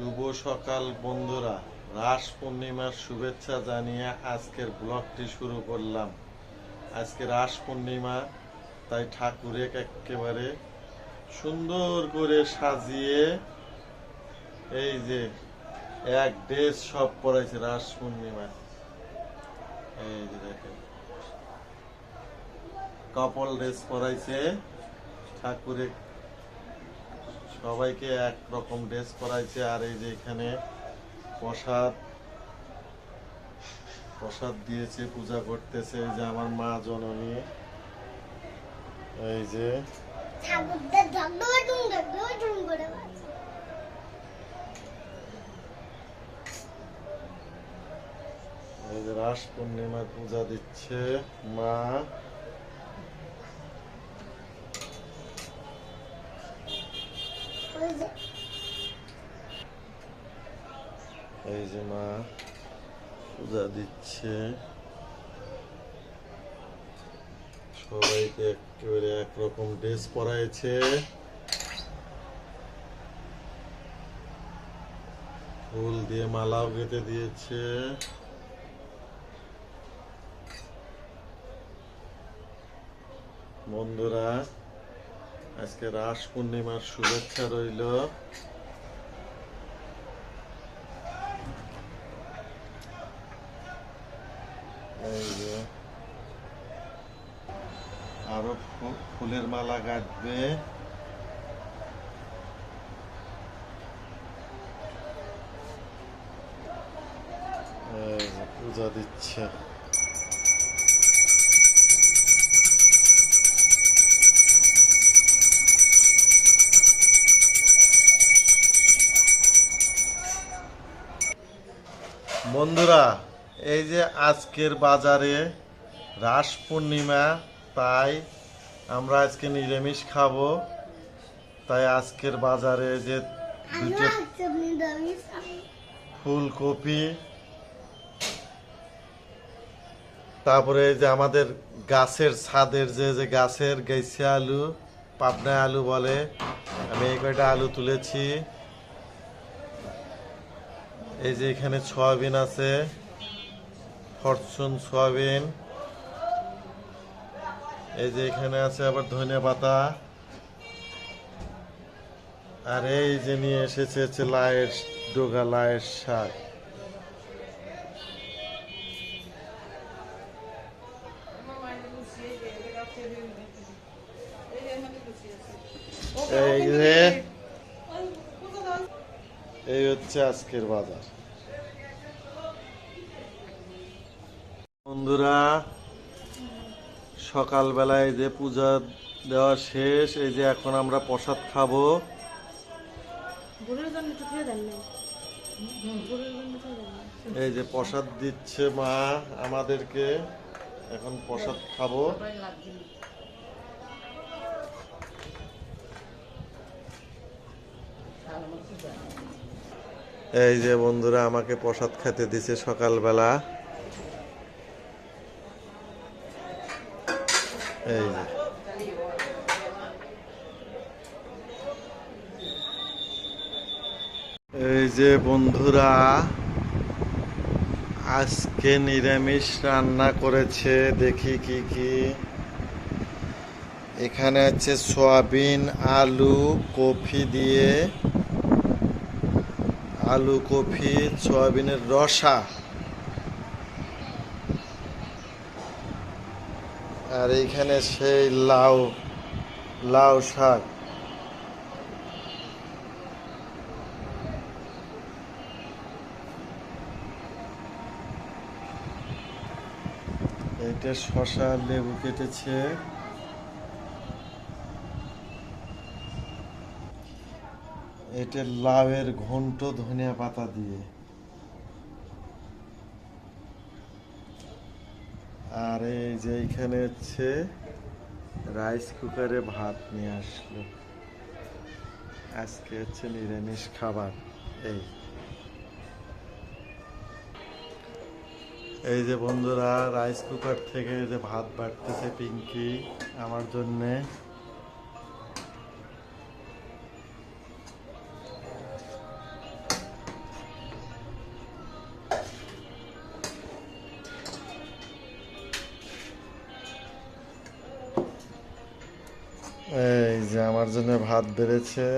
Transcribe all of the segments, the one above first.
শুভ সকাল, বন্ধুরা। রাস পূর্ণিমার শুভেচ্ছা জানিয়ে আজকের ব্লগটি শুরু করলাম। আজকে রাস পূর্ণিমা, তাই ঠাকুরের একেবারে সুন্দর করে সাজিয়ে এই যে এক ড্রেস সব পরাইছে রাস পূর্ণিমা। এই যে দেখেন, কপল ড্রেস পরাইছে ঠাকুরের সবাইকে এক রকম ড্রেস করাইছে আর এই যে এখানে প্রসাদ প্রসাদ দিয়েছে পূজা করতেছে এই যে আমার মা জননী এই যে। এই যে রাস পূর্ণিমার পূজা দিচ্ছে মা ওই যে এই যে মা পূজা দিচ্ছে। সবাইকে একেবারে একরকম ড্রেস পরাইছে। ফুল দিয়ে মালাও গেঁথে দিয়েছে। বন্ধুরা আজকে রাস পূর্ণিমার শুভেচ্ছা রইল। আরও ফুলের মালা গাঁথবে। পূজা দিচ্ছে। বন্ধুরা, এই যে আজকের বাজারে রাস পূর্ণিমা, তাই আমরা আজকে নিরামিষ খাব তাই আজকের বাজারে যে দুটো। ফুলকপি, তারপরে যে আমাদের গাছের ছাদের যে যে গাছের গেছে আলু পাবনা আলু বলে, আমি এই কয়টা আলু তুলেছি এই যে এখানে সয়াবিন আছে, ফরচুন সয়াবিন, এই যে এখানে আছে আবার ধনিয়া পাতা, আর এই যে নিয়ে এসেছে হচ্ছে লায়ের ডোগা, লায়ের শাক। এই যে হচ্ছে আজকের বাজার। বন্ধুরা সকাল সকালবেলায় যে পূজা দেওয়া শেষ এই যে এখন আমরা প্রসাদ খাব। এই যে প্রসাদ দিচ্ছে মা আমাদেরকে এখন প্রসাদ খাব। এই যে বন্ধুরা আমাকে প্রসাদ খেতে দিছে সকালবেলা। এই যে। এই যে বন্ধুরা, আজকে নিরামিষ রান্না করেছে, দেখি কি কি। এখানে আছে সয়াবিন, আলু, কফি দিয়ে আলু কফি সয়াবিনের রসা। আর এইখানে সেই লাউ লাউ শাক। এটা শশা লেবু কেটেছে। এটা লাউয়ের ঘন্ট ধনিয়া পাতা দিয়ে। আর এই যে এখানে হচ্ছে রাইস কুকারে ভাত নিয়ে আসলো। আজকে হচ্ছে নিরামিষ খাবার, এই। এই যে বন্ধুরা, রাইস কুকার থেকে যে ভাত বাড়তেছে পিঙ্কি, আমার জন্যে। এই যে আমার জন্য ভাত বেড়েছে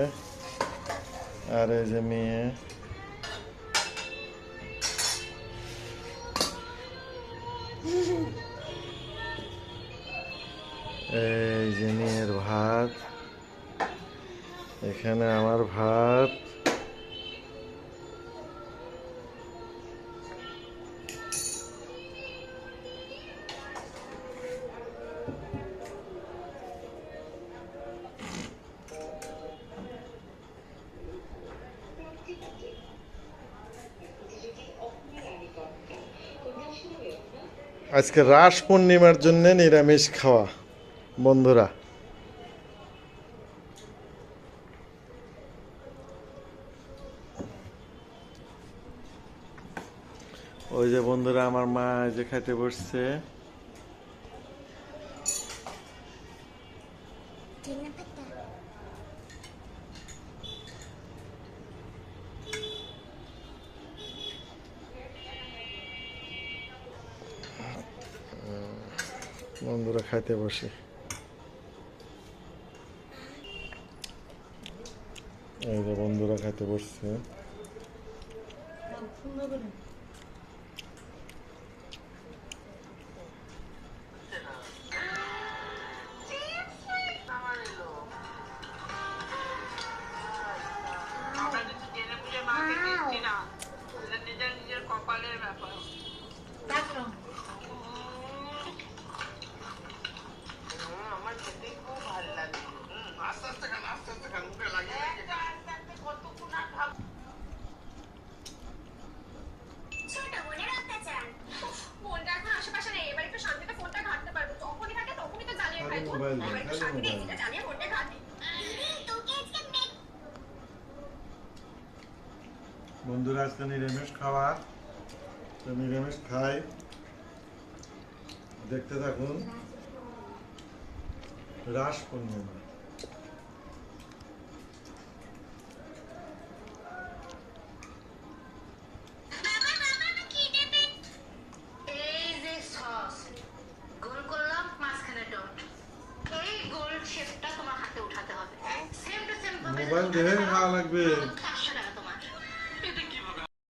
আর এই যে মেয়ে। এই যে মেয়ের ভাত, এখানে আমার ভাত। আজকে রাস পূর্ণিমার জন্য নিরামিষ খাওয়া, বন্ধুরা। ওই যে বন্ধুরা, আমার মা যে খাইতে বসছে। বন্ধুরা খাইতে বসে। এই যে বন্ধুরা খাইতে বসছে। মোবাইল দে, খালি মোবাইল। বন্ধুরা আজকে নিরামিষ খাওয়া তো নিরামিষ খাই। দেখতে থাকুন। রাস পূর্ণিমা। লাগবে